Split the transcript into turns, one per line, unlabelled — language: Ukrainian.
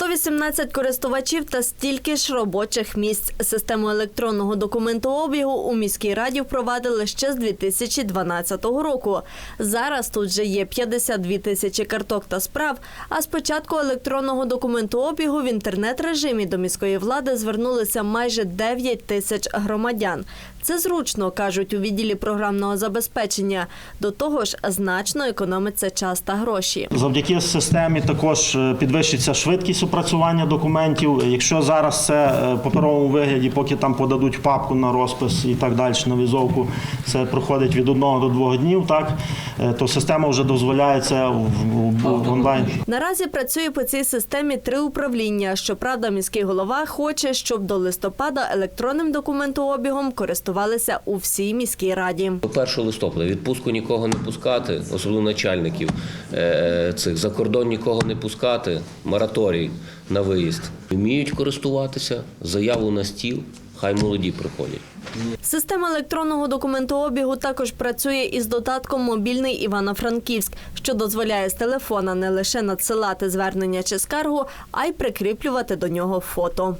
118 користувачів та стільки ж робочих місць. Систему електронного документообігу у міській раді впровадили ще з 2012 року. Зараз тут вже є 52 тисячі карток та справ. А з початку електронного документообігу в інтернет-режимі до міської влади звернулися майже 9 тисяч громадян. Це зручно, кажуть у відділі програмного забезпечення. До того ж, значно економиться час та гроші.
Завдяки системі також е, підвищиться швидкість опрацювання документів. Якщо зараз це е, в паперовому вигляді, поки там подадуть папку на розпис і так далі на візовку, це проходить від одного до двох днів, так е, то система вже дозволяє це в, в- в онлайн.
Наразі працює по цій системі три управління. Щоправда, міський голова хоче, щоб до листопада електронним документообігом користувалися у всій міській раді.
До 1 листопада відпустку нікого не пускати, особливо начальників е, цих за кордон нікого не пускати, мораторій на виїзд. Вміють користуватися, заяву на стіл, хай молоді приходять.
Система електронного документообігу також працює із додатком Мобільний Івано-Франківськ, що дозволяє з телефона не лише надсилати звернення чи скаргу, а й прикріплювати до нього фото.